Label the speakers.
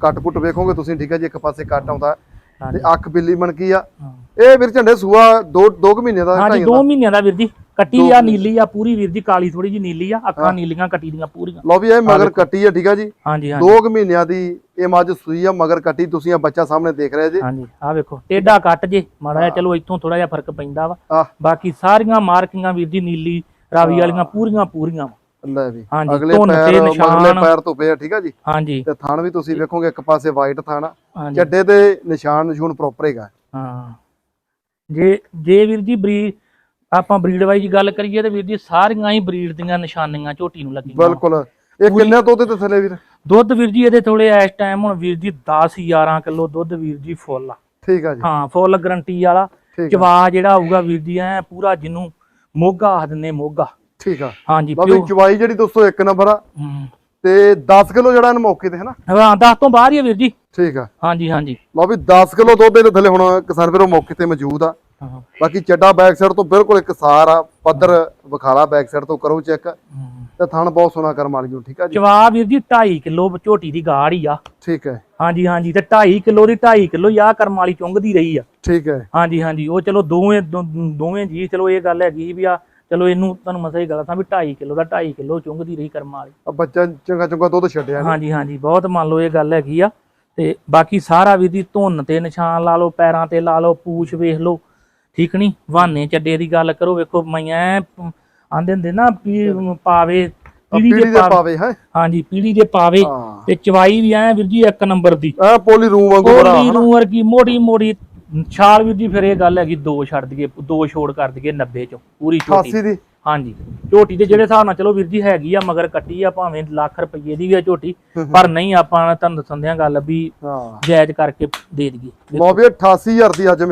Speaker 1: ਕੱਟ ਕੁੱਟ ਵੇਖੋਗੇ ਤੁਸੀਂ ਠੀਕ ਹੈ ਜੀ ਇੱਕ ਪਾਸੇ ਕੱਟ ਆਉਂਦਾ ਤੇ ਅੱਖ ਬਿੱਲੀ ਮਣਕੀ ਆ। ਇਹ ਵੀਰ ਝੰਡੇ ਸੂਆ ਦੋ ਦੋ ਕੁ ਮਹੀਨੇ ਦਾ
Speaker 2: ਹਾਂਜੀ
Speaker 1: ਢਾਈ
Speaker 2: 2
Speaker 1: ਦਾ
Speaker 2: ਮਹੀਨਿਆਂ ਦਾ ਵੀਰ ਜੀ। ਕੱਟੀ ਆ ਨੀਲੀ ਆ ਪੂਰੀ ਵੀਰ ਜੀ ਕਾਲੀ ਥੋੜੀ ਜੀ ਨੀਲੀ ਆ ਅੱਖਾਂ ਨੀਲੀਆਂ ਕੱਟੀ ਦੀਆਂ ਪੂਰੀਆਂ।
Speaker 1: ਲਓ ਵੀ ਇਹ ਮਗਰ ਕੱਟੀ ਆ ਠੀਕ ਆ ਜੀ।
Speaker 2: ਹਾਂਜੀ ਹਾਂਜੀ।
Speaker 1: ਦੋ ਕੁ ਮਹੀਨਿਆਂ ਦੀ ਇਹ ਮੱਝ ਸੂਈ ਆ ਮਗਰ ਕੱਟੀ ਤੁਸੀਂ ਆ ਬੱਚਾ ਸਾਹਮਣੇ ਦੇਖ ਰਹੇ ਜੀ।
Speaker 2: ਹਾਂਜੀ ਆ ਵੇਖੋ ਟੇਡਾ ਕੱਟ ਜੇ ਮਾੜਾ ਜਿਹਾ ਚਲੋ ਇੱਥੋਂ ਥੋੜਾ ਜਿਹਾ ਫ਼ਰਕ ਪੈਂਦਾ ਵਾ। ਬਾਕੀ ਸਾਰੀਆਂ ਮਾਰਕਿੰਗਾਂ ਵੀਰ ਜੀ ਨੀਲੀ ਰਾਵੀ ਵਾਲੀਆਂ ਪੂਰੀਆਂ ਪੂਰੀਆਂ ਵਾ।
Speaker 1: ਲੈ ਵੀ।
Speaker 2: ਹਾਂਜੀ,
Speaker 1: ਅਗਲੇ
Speaker 2: ਧੁੰਨ
Speaker 1: ਪੈਰ
Speaker 2: ਤੇ
Speaker 1: ਮਗਲੇ
Speaker 2: ਨਿਸ਼ਾਨ।
Speaker 1: ਪੈਰ ਤੋਂ ਪਏ ਆ ਠੀਕ ਆ ਜੀ?
Speaker 2: ਹਾਂਜੀ।
Speaker 1: ਤੇ ਥਣ ਵੀ ਤੁਸੀਂ ਵੇਖੋਗੇ ਇੱਕ ਪਾਸੇ ਵਾਈਟ ਥਣ ਆ।
Speaker 2: ਹਾਂਜੀ।
Speaker 1: ਚੱਡੇ ਤੇ ਨਿਸ਼ਾਨ ਨਿਸ਼ੂਨ ਪ੍ਰੋਪਰ ਹੈਗਾ।
Speaker 2: ਹਾਂ। ਜੇ ਜੇ ਵੀਰ ਜੀ ਬਰੀਡ ਆਪਾਂ ਬਰੀਡ ਵਾਈਜ਼ ਗੱਲ ਕਰੀਏ ਤੇ ਵੀਰ ਜੀ ਸਾਰੀਆਂ ਹੀ ਬਰੀਡ ਦੀਆਂ ਨਿਸ਼ਾਨੀਆਂ ਝੋਟੀ ਨੂੰ ਲੱਗੀਆਂ।
Speaker 1: ਬਿਲਕੁਲ। ਇਹ ਕਿੰਨੇ ਦੁੱਧ ਤੇ ਥੱਲੇ ਵੀਰ?
Speaker 2: ਦੁੱਧ ਵੀਰ ਜੀ ਇਹਦੇ ਥੋੜੇ ਇਸ ਟਾਈਮ ਹੁਣ ਵੀਰ ਜੀ 10 11 ਕਿਲੋ ਦੁੱਧ ਵੀਰ ਜੀ ਫੁੱਲ ਆ।
Speaker 1: ਠੀਕ ਆ ਜੀ।
Speaker 2: ਹਾਂ ਫੁੱਲ ਗਰੰਟੀ ਵਾਲਾ।
Speaker 1: ਠੀਕ ਆ।
Speaker 2: ਚਵਾ ਜਿਹੜਾ ਆਊਗਾ ਵੀਰ ਜੀ ਐ ਪੂਰਾ ਜਿਹਨੂੰ ਮੋਗਾ ਆਖ ਦਿੰਦੇ ਮੋਗਾ।
Speaker 1: ਠੀਕ ਆ।
Speaker 2: ਹਾਂਜੀ
Speaker 1: ਵੀ
Speaker 2: ਪਿਓ।
Speaker 1: ਚਵਾਈ ਜਿਹੜੀ ਦੋਸਤੋ ਇੱਕ ਨੰਬਰ ਆ। ਤੇ 10 ਕਿਲੋ ਜਿਹੜਾ ਇਹਨੂੰ ਮੌਕੇ ਤੇ ਹੈ ਨਾ?
Speaker 2: ਹਾਂ 10 ਤੋਂ ਬਾਹਰ ਹੀ ਆ ਵੀਰ ਜੀ।
Speaker 1: ਠੀਕ ਆ।
Speaker 2: ਹਾਂਜੀ ਹਾਂਜੀ।
Speaker 1: ਲਓ ਵੀ 10 ਕਿਲੋ ਦੁੱਧ ਇਹਦੇ ਥੱਲੇ ਹੁਣ ਕਿਸਾਨ ਵੀਰੋ ਮੌਕੇ ਤੇ ਮੌਜੂਦ ਆ।
Speaker 2: ਹਾਂ।
Speaker 1: ਬਾਕੀ ਚੱਡਾ ਬੈਕ ਸਾਈਡ ਤੋਂ ਬਿਲਕੁਲ ਇੱਕ ਸਾਰ ਆ ਪੱਧਰ ਵਿਖਾਲਾ ਬੈਕ ਸਾਈਡ ਤੋਂ ਕਰੋ ਚੈੱਕ। ਤੇ ਥਣ ਬਹੁਤ ਸੋਹਣਾ ਕਰਮ ਵਾਲੀ ਨੂੰ ਠੀਕ ਆ ਜੀ?
Speaker 2: ਚਵਾ ਵੀਰ ਜੀ 2.5 ਕਿਲੋ ਝੋਟੀ ਦੀ ਗਾੜ ਹੀ ਆ।
Speaker 1: ਠੀਕ ਹੈ
Speaker 2: ਹਾਂਜੀ ਹਾਂਜੀ ਤੇ 2.5 ਕਿਲੋ ਦੀ 2.5 ਕਿਲੋ ਆ ਕਰਮ ਵਾਲੀ ਚੁੰਗਦੀ ਰਹੀ ਆ।
Speaker 1: ਠੀਕ ਹੈ
Speaker 2: ਹਾਂਜੀ ਹਾਂਜੀ ਉਹ ਚਲੋ ਦੋਵੇਂ ਦੋ- ਦੋਵੇਂ ਜੀ ਚਲੋ ਇਹ ਗੱਲ ਹੈਗੀ ਵੀ ਆ ਚਲੋ ਇਹਨੂੰ ਤੁਹਾਨੂੰ ਮਸਾ ਹੀ ਗੱਲ ਸਾਂ ਵੀ 2.5 ਕਿਲੋ ਦਾ 2.5 ਕਿਲੋ ਚੁੰਗਦੀ ਰਹੀ ਕਰਮ ਵਾਲੀ।
Speaker 1: ਆ ਬੱਚਾ ਚੰਗਾ ਚੰਗਾ ਦੁੱਧ ਛੱਡਿਆ ਨੇ।
Speaker 2: ਹਾਂਜੀ ਹਾਂਜੀ ਬਹੁਤ ਮੰਨ ਲਓ ਇਹ ਗੱਲ ਹੈਗੀ ਆ। ਤੇ ਬਾਕੀ ਸਾਰਾ ਵੀ ਦੀ ਧੁੰਨ ਤੇ ਨਿਸ਼ਾਨ ਲਾ ਲਓ ਪੈਰਾਂ ਤੇ ਲਾ ਲਓ ਪੂਛ ਵੇਖ ਲਓ। ਠੀਕ ਨਹੀਂ ਵਾਹਨੇ ਚੱਡੇ ਦੀ ਗੱਲ ਕਰੋ ਵੇਖੋ ਮਈਆਂ ਆਂਦੇ ਹੁੰਦੇ ਨਾ ਵੀ ਪਾਵੇ ਪੀੜੀ ਦੇ ਪਾਵੇ
Speaker 1: ਹੈ?
Speaker 2: ਹਾਂਜੀ ਪੀੜੀ ਦੇ ਪਾਵੇ ਤੇ ਚਵਾਈ ਵੀ ਐ ਵੀਰ ਜੀ ਇੱਕ ਨੰਬਰ ਦੀ।
Speaker 1: ਆ ਪੋਲੀ ਰੂਮ ਵਾਂਗੂ ਬਣਾ
Speaker 2: ਕੋਲੀ ਨੂੰ ਵਰਗੀ ਮੋਟੀ ਮੋਟੀ ਛਾਲ ਵੀਰ ਜੀ ਫਿਰ ਇਹ ਗੱਲ ਹੈਗੀ ਦੋ ਛੱਡ ਦਈਏ ਦੋ ਛੋੜ ਕਰ ਦਈਏ 90 ਚੋਂ ਪੂਰੀ ਝੋਟੀ
Speaker 1: 88 ਦੀ?
Speaker 2: ਹਾਂਜੀ। ਝੋਟੀ ਦੇ ਜਿਹੜੇ ਹਿਸਾਬ ਨਾਲ ਚਲੋ ਵੀਰ ਜੀ ਹੈਗੀ ਆ ਮਗਰ ਕੱਟੀ ਆ ਭਾਵੇਂ ਲੱਖ ਰੁਪਏ ਦੀ ਵੀ ਆ ਝੋਟੀ ਪਰ ਨਹੀਂ ਆਪਾਂ ਤੁਹਾਨੂੰ ਦੱਸਣ ਦਿਆਂ ਗੱਲ ਵੀ
Speaker 1: ਹਾਂ।
Speaker 2: ਜਾਇਜ਼ ਕਰਕੇ ਦੇ ਦਈਏ।
Speaker 1: ਲਓ ਵੀ 88000 ਦੀ ਅੱਜ